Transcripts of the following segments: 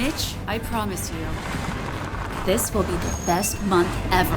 Mitch, I promise you, this will be the best month ever.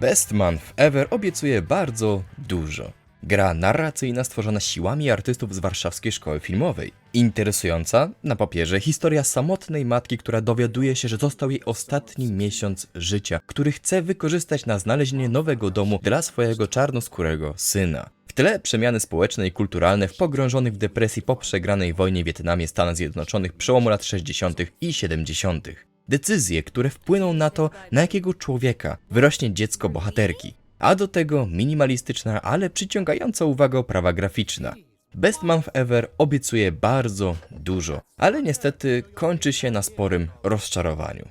Best Month Ever obiecuje bardzo dużo. Gra narracyjna stworzona siłami artystów z Warszawskiej Szkoły Filmowej. Interesująca, na papierze, historia samotnej matki, która dowiaduje się, że został jej ostatni miesiąc życia, który chce wykorzystać na znalezienie nowego domu dla swojego czarnoskórego syna. W tle przemiany społeczne i kulturalne w pogrążonych w depresji po przegranej wojnie w Wietnamie Stanach Zjednoczonych przełomu lat 60. i 70. Decyzje, które wpłyną na to, na jakiego człowieka wyrośnie dziecko bohaterki. A do tego minimalistyczna, ale przyciągająca uwagę oprawa graficzna. Best Month Ever obiecuje bardzo dużo, ale niestety kończy się na sporym rozczarowaniu.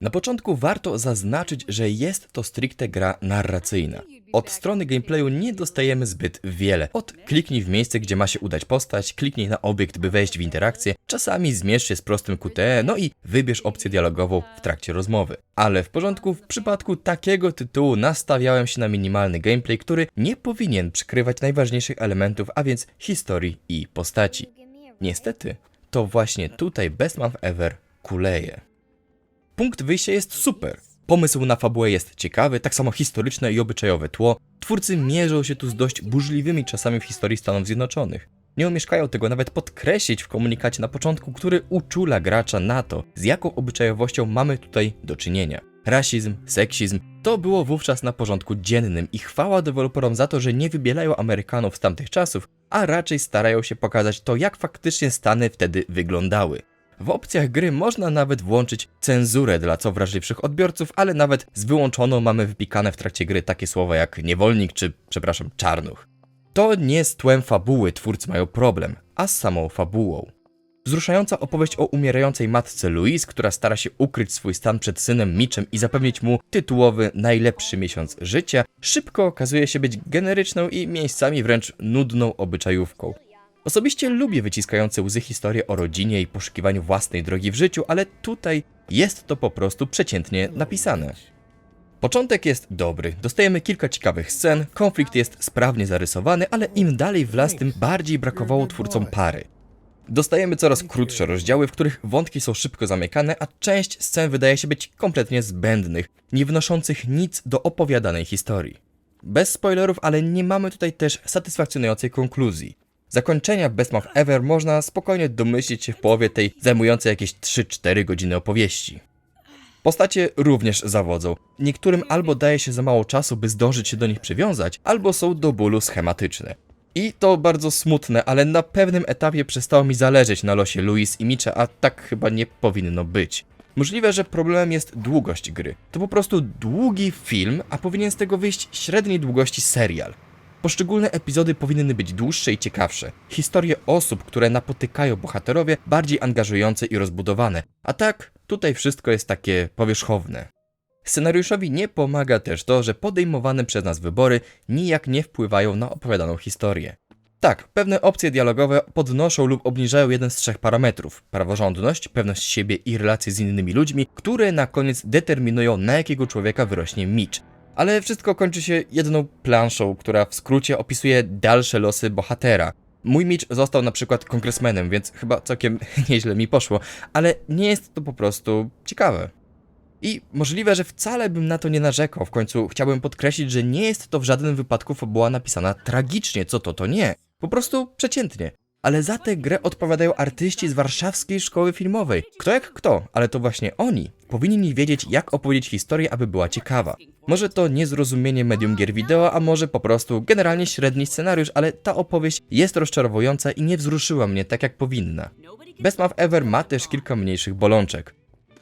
Na początku warto zaznaczyć, że jest to stricte gra narracyjna. Od strony gameplayu nie dostajemy zbyt wiele. Od kliknij w miejsce, gdzie ma się udać postać, kliknij na obiekt, by wejść w interakcję, czasami zmierz się z prostym QTE, no i wybierz opcję dialogową w trakcie rozmowy. Ale w porządku, w przypadku takiego tytułu nastawiałem się na minimalny gameplay, który nie powinien przykrywać najważniejszych elementów, a więc historii i postaci. Niestety, to właśnie tutaj Best Month Ever kuleje. Punkt wyjścia jest super. Pomysł na fabułę jest ciekawy, tak samo historyczne i obyczajowe tło. Twórcy mierzą się tu z dość burzliwymi czasami w historii Stanów Zjednoczonych. Nie omieszkają tego nawet podkreślić w komunikacie na początku, który uczula gracza na to, z jaką obyczajowością mamy tutaj do czynienia. Rasizm, seksizm to było wówczas na porządku dziennym i chwała deweloperom za to, że nie wybielają Amerykanów z tamtych czasów, a raczej starają się pokazać to, jak faktycznie Stany wtedy wyglądały. W opcjach gry można nawet włączyć cenzurę dla co wrażliwszych odbiorców, ale nawet z wyłączoną mamy wypikane w trakcie gry takie słowa jak niewolnik czy, przepraszam, czarnuch. To nie z tłem fabuły twórcy mają problem, a z samą fabułą. Wzruszająca opowieść o umierającej matce Louise, która stara się ukryć swój stan przed synem Mitchem i zapewnić mu tytułowy najlepszy miesiąc życia, szybko okazuje się być generyczną i miejscami wręcz nudną obyczajówką. Osobiście lubię wyciskające łzy historie o rodzinie i poszukiwaniu własnej drogi w życiu, ale tutaj jest to po prostu przeciętnie napisane. Początek jest dobry, dostajemy kilka ciekawych scen, konflikt jest sprawnie zarysowany, ale im dalej w las, tym bardziej brakowało twórcom pary. Dostajemy coraz krótsze rozdziały, w których wątki są szybko zamykane, a część scen wydaje się być kompletnie zbędnych, nie wnoszących nic do opowiadanej historii. Bez spoilerów, ale nie mamy tutaj też satysfakcjonującej konkluzji. Zakończenia Best Month Ever można spokojnie domyślić się w połowie tej zajmującej jakieś 3-4 godziny opowieści. Postacie również zawodzą. Niektórym albo daje się za mało czasu, by zdążyć się do nich przywiązać, albo są do bólu schematyczne. I to bardzo smutne, ale na pewnym etapie przestało mi zależeć na losie Louis i Mitcha, a tak chyba nie powinno być. Możliwe, że problemem jest długość gry. To po prostu długi film, a powinien z tego wyjść średniej długości serial. Poszczególne epizody powinny być dłuższe i ciekawsze. Historie osób, które napotykają bohaterowie, bardziej angażujące i rozbudowane. A tak, tutaj wszystko jest takie powierzchowne. Scenariuszowi nie pomaga też to, że podejmowane przez nas wybory nijak nie wpływają na opowiadaną historię. Tak, pewne opcje dialogowe podnoszą lub obniżają jeden z trzech parametrów: praworządność, pewność siebie i relacje z innymi ludźmi, które na koniec determinują, na jakiego człowieka wyrośnie Mitch. Ale wszystko kończy się jedną planszą, która w skrócie opisuje dalsze losy bohatera. Mój Mitch został na przykład kongresmenem, więc chyba całkiem nieźle mi poszło, ale nie jest to po prostu ciekawe. I możliwe, że wcale bym na to nie narzekał. W końcu chciałbym podkreślić, że nie jest to w żadnym wypadku fabuła napisana tragicznie, co to to nie. Po prostu przeciętnie. Ale za tę grę odpowiadają artyści z warszawskiej szkoły filmowej. Kto jak kto, ale to właśnie oni powinni wiedzieć, jak opowiedzieć historię, aby była ciekawa. Może to niezrozumienie medium gier wideo, a może po prostu generalnie średni scenariusz, ale ta opowieść jest rozczarowująca i nie wzruszyła mnie tak jak powinna. Best Month Ever ma też kilka mniejszych bolączek.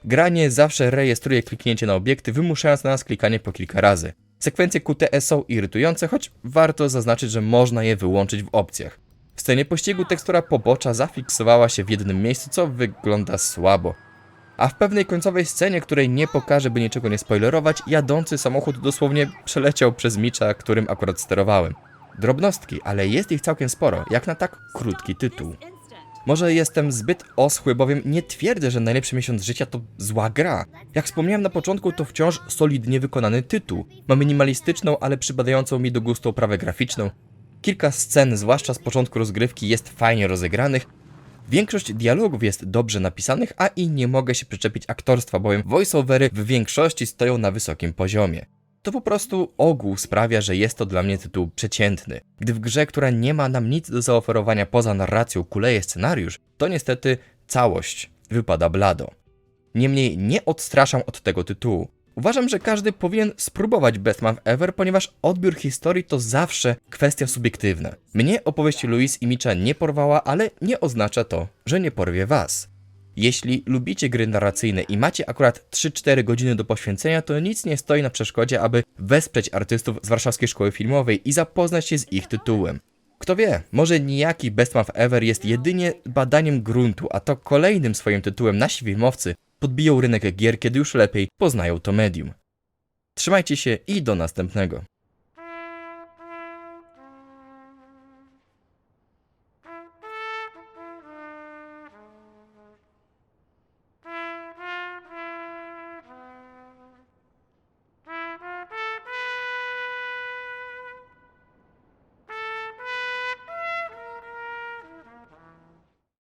Granie zawsze rejestruje kliknięcie na obiekty, wymuszając na nas klikanie po kilka razy. Sekwencje QTE są irytujące, choć warto zaznaczyć, że można je wyłączyć w opcjach. Scenie pościgu tekstura pobocza zafiksowała się w jednym miejscu, co wygląda słabo. A w pewnej końcowej scenie, której nie pokażę, by niczego nie spoilerować, jadący samochód dosłownie przeleciał przez micza, którym akurat sterowałem. Drobnostki, ale jest ich całkiem sporo, jak na tak krótki tytuł. Może jestem zbyt oschły, bowiem nie twierdzę, że najlepszy miesiąc życia to zła gra. Jak wspomniałem na początku, to wciąż solidnie wykonany tytuł. Ma minimalistyczną, ale przypadającą mi do gustu oprawę graficzną. Kilka scen, zwłaszcza z początku rozgrywki, jest fajnie rozegranych. Większość dialogów jest dobrze napisanych, a i nie mogę się przyczepić aktorstwa, bowiem voiceovery w większości stoją na wysokim poziomie. To po prostu ogół sprawia, że jest to dla mnie tytuł przeciętny. Gdy w grze, która nie ma nam nic do zaoferowania poza narracją, kuleje scenariusz, to niestety całość wypada blado. Niemniej nie odstraszam od tego tytułu. Uważam, że każdy powinien spróbować Best Month Ever, ponieważ odbiór historii to zawsze kwestia subiektywna. Mnie opowieść Louis i Mitcha nie porwała, ale nie oznacza to, że nie porwie was. Jeśli lubicie gry narracyjne i macie akurat 3-4 godziny do poświęcenia, to nic nie stoi na przeszkodzie, aby wesprzeć artystów z Warszawskiej Szkoły Filmowej i zapoznać się z ich tytułem. Kto wie, może nijaki Best Month Ever jest jedynie badaniem gruntu, a to kolejnym swoim tytułem nasi filmowcy podbiją rynek gier, kiedy już lepiej poznają to medium. Trzymajcie się i do następnego.